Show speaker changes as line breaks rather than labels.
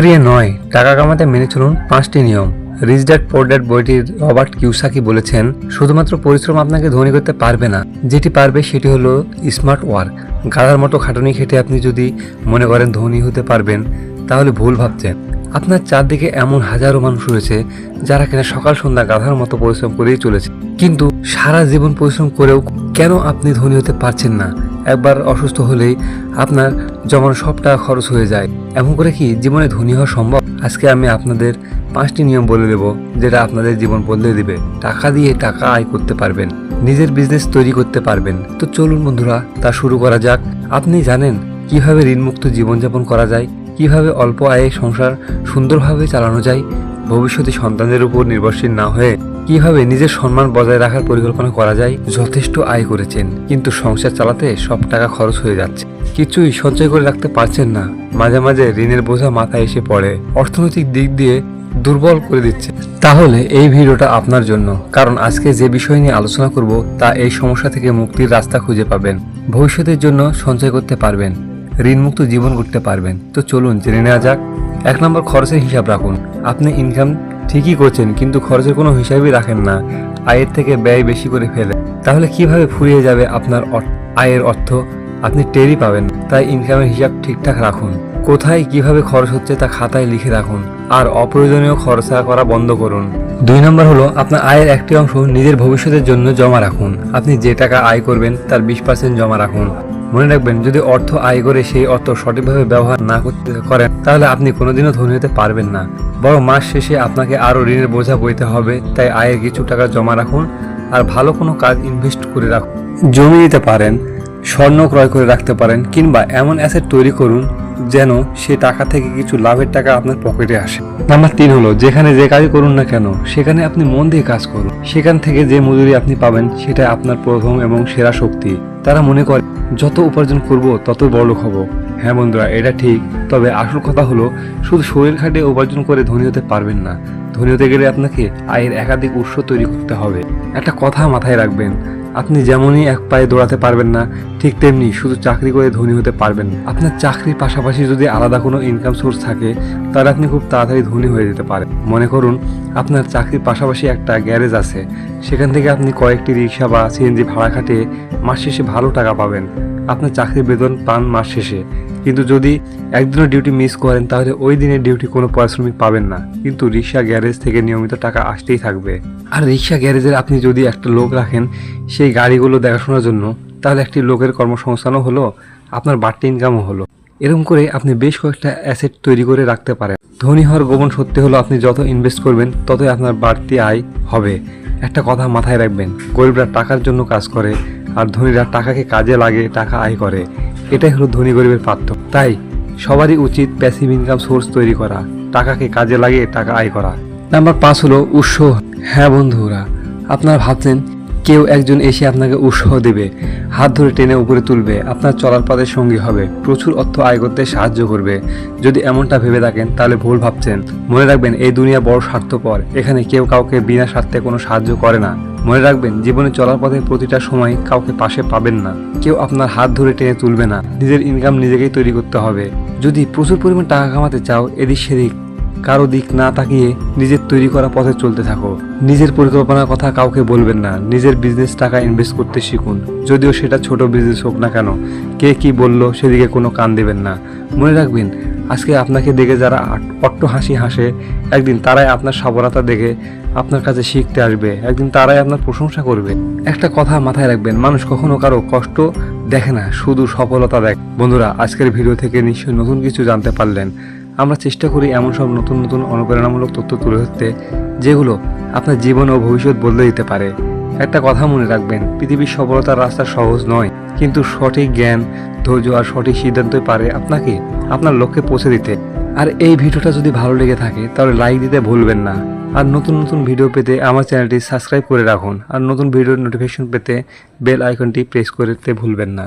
ধরিয়ে নয়। টাকা কামাতে মেনে চলুন পাঁচটি নিয়ম। রিচ ড্যাড পোর ড্যাড বইটির রবার্ট কিউসাকি বলেছেন, শুধুমাত্র পরিশ্রম আপনাকে ধনী করতে পারবে না। যেটি পারবে সেটি হলো স্মার্ট ওয়ার্ক গাধার মতো খাটুনি খেটে আপনি যদি মনে করেন ধনী হতে পারবেন, তাহলে ভুল ভাবছেন। আপনার চারদিকে এমন হাজারো মানুষ রয়েছে যারা কিনা সকাল সন্ধ্যা গাধার মতো পরিশ্রম করেই চলেছে। কিন্তু সারা জীবন পরিশ্রম করেও কেন আপনি ধনী হতে পারছেন না? একবার অসুস্থ হলেই আপনার জমানো সব টাকা খরচ হয়ে যায়। এমন করে কি জীবনে ধনী হওয়া সম্ভব? আজকে আমি আপনাদের পাঁচটি নিয়ম বলে দেব, যেটা আপনাদের জীবন বদলে দিবে। টাকা দিয়ে টাকা আয় করতে পারবেন, নিজের বিজনেস তৈরি করতে পারবেন। তো চলুন বন্ধুরা, তা শুরু করা যাক। আপনি জানেন কীভাবে ঋণমুক্ত জীবনযাপন করা যায়? কীভাবে অল্প আয়ে সংসার সুন্দরভাবে চালানো যায়, ভবিষ্যতে সন্তানদের উপর নির্ভরশীল না হয়ে কীভাবে নিজের সম্মান বজায় রাখার পরিকল্পনা করা যায়, যথেষ্ট আয় করেছেন। কিন্তু সংসার চালাতে সব টাকা খরচ হয়ে যাচ্ছে। কিছুই সঞ্চয় করে রাখতে পারছেন না। মাঝে মাঝে ঋণের বোঝা মাথায় এসে পড়ে। অর্থনৈতিক দিক দিয়ে দুর্বল করে দিচ্ছে। তাহলে এই ভিডিওটা আপনার জন্য। কারণ আজকে যে বিষয় নিয়ে আলোচনা করব, তা এই সমস্যা থেকে মুক্তির রাস্তা খুঁজে পাবেন। ভবিষ্যতের জন্য সঞ্চয় করতে পারবেন। ঋণমুক্ত জীবন করতে পারবেন। তো চলুন জেনে নেওয়া যাক। এক নম্বর খরচের হিসাব রাখুন। আপনি ইনকাম ঠিকই করছেন, কিন্তু খরচের কোনো হিসাবই রাখেন না। আয়ের থেকে ব্যয় বেশি করে ফেলে তাহলে কীভাবে ফুরিয়ে যাবে আপনার আয়ের অর্থ আপনি টেরই পাবেন। তাই ইনকামের হিসাব ঠিকঠাক রাখুন। কোথায় কীভাবে খরচ হচ্ছে তা খাতায় লিখে রাখুন। আর অপ্রয়োজনীয় খরচা করা বন্ধ করুন। দুই নম্বর হলো, আপনার আয়ের একটি অংশ নিজের ভবিষ্যতের জন্য জমা রাখুন। আপনি যে টাকা আয় করবেন, তার বিশ পার্সেন্ট জমা রাখুন। মনে রাখবেন, যদি অর্থ আয় করে সেই অর্থ সঠিকভাবে ব্যবহার না করতে করেন, তাহলে আপনি কোনোদিনও ধনী হতে পারবেন না। বড় মাস শেষে আপনাকে আরও ঋণের বোঝা বইতে হবে, তাই আয়ের কিছু টাকা জমা রাখুন আর ভালো কোনো কাজ ইনভেস্ট করে রাখুন। জমি দিতে পারেন, স্বর্ণ ক্রয় করে রাখতে পারেন, কিংবা এমন অ্যাসেট তৈরি করুন যেন সে টাকা থেকে কিছু লাভের টাকা আপনার পকেটে আসে। নাম্বার তিন হলো, যেখানে যে কাজই করুন না কেন, সেখানে আপনি মন দিয়ে কাজ করুন। সেখান থেকে যে মজুরি আপনি পাবেন, সেটা আপনার প্রথম এবং সেরা শক্তি। তারা মনে করে, যত উপার্জন করব তত বড় হব। হ্যাঁ বন্ধুরা, এটা ঠিক। তবে আসল কথা হলো, শুধু শরীর খাটে উপার্জন করে ধনী হতে পারবেন না। ধনী হতে গেলে আপনাকে আয়ের একাধিক উৎস তৈরি করতে হবে। একটা কথা মাথায় রাখবেন আপনি যেমনই এক পায়ে দৌড়াতে পারবেন না, ঠিক তেমনি শুধু চাকরি করে ধনী হতে পারবেন। আপনার চাকরির পাশাপাশি যদি আলাদা কোনো ইনকাম সোর্স থাকে, তাহলে আপনি খুব তাড়াতাড়ি ধনী হয়ে যেতে পারেন। মনে করুন, আপনার চাকরির পাশাপাশি একটা গ্যারেজ আছে। সেখান থেকে আপনি কয়েকটি রিক্সা বা সিএনজি ভাড়া খাটিয়ে মাস শেষে ভালো টাকা পাবেন। আপনার চাকরির বেতন পান মাস শেষে। কিন্তু যদি একদিনও ডিউটি মিস করেন, তাহলে ওই দিনের ডিউটি কোনো পারিশ্রমিক পাবেন না। কিন্তু রিক্সা গ্যারেজ থেকে নিয়মিত টাকা আসতেই থাকবে। আর রিক্সা গ্যারেজের আপনি যদি একটা লোক রাখেন, সেই গাড়িগুলো দেখাশোনার জন্য, তাহলে একটি লোকের কর্মসংস্থানও হলো, আপনার বাড়তি ইনকামও হলো। এরকম করে আপনি বেশ কয়েকটা অ্যাসেট তৈরি করে রাখতে পারেন। ধনী হওয়ার গোপন সত্যি হলো, আপনি যত ইনভেস্ট করবেন, ততই আপনার বাড়তি আয় হবে। একটা কথা মাথায় রাখবেন, গরিবরা টাকার জন্য কাজ করে, আর ধনীরা টাকাকে কাজে লাগে, টাকা আয় করে। এটাই হলো ধনী গরিবের পার্থক্য। তাই সবারই উচিত প্যাসিভ ইনকাম সোর্স তৈরি করা, টাকাকে কাজে লাগিয়ে টাকা আয় করা। নাম্বার পাঁচ হলো উৎস হ্যাঁ বন্ধুরা, আপনারা ভাবছেন কেউ একজন এসে আপনাকে উৎসাহ দেবে হাত ধরে টেনে উপরে তুলবে, আপনার চলার পথের সঙ্গী হবে, প্রচুর অর্থ আয় করতে সাহায্য করবে। যদি এমনটা ভেবে থাকেন, তাহলে ভুল ভাবছেন। মনে রাখবেন, এই দুনিয়া বড় স্বার্থপর, এখানে কেউ কাউকে বিনা স্বার্থে কোনো সাহায্য করে না। মনে রাখবেন, জীবনে চলার পথে প্রতিটা সময় কাউকে পাশে পাবেন না। কেউ আপনার হাত ধরে টেনে তুলবে না, নিজের ইনকাম নিজেকেই তৈরি করতে হবে। যদি প্রচুর পরিমাণ টাকা কামাতে চাও, এদিক সেদিক কারও দিক না তাকিয়ে নিজের তৈরি করা পথে চলতে থাকো। নিজের পরিকল্পনার কথা কাউকে বলবেন না। নিজের বিজনেস টাকা ইনভেস্ট করতে শিখুন। যদিও সেটা ছোট বিজনেস হোক না কেন, কে কি বলল সেদিকে কোনো কান দেবেন না। মনে রাখবেন, আজকে আপনাকে দেখে যারা অট্ট হাসি হাসে, একদিন তারাই আপনার সফলতা দেখে আপনার কাছে শিখতে আসবে। একদিন তারাই আপনার প্রশংসা করবে। একটা কথা মাথায় রাখবেন, মানুষ কখনো কারও কষ্ট দেখে না, শুধু সফলতা দেখ। বন্ধুরা, আজকের ভিডিও থেকে নিশ্চয়ই নতুন কিছু জানতে পারলেন। আমরা চেষ্টা করি এমন সব নতুন নতুন অনুপ্রেরণামূলক তথ্য তুলে ধরতে, যেগুলো আপনার জীবন ও ভবিষ্যৎ বদলে দিতে পারে। একটা কথা মনে রাখবেন, পৃথিবীর সফলতার রাস্তা সহজ নয়, কিন্তু সঠিক জ্ঞান, ধৈর্য আর সঠিক সিদ্ধান্তই পারে আপনাকে, আপনার লক্ষ্যে পৌঁছে দিতে। আর এই ভিডিওটা যদি ভালো লেগে থাকে, তাহলে লাইক দিতে ভুলবেন না। আর নতুন নতুন ভিডিও পেতে আমার চ্যানেলটি সাবস্ক্রাইব করে রাখুন। আর নতুন ভিডিওর নোটিফিকেশন পেতে বেল আইকনটি প্রেস করতে ভুলবেন না।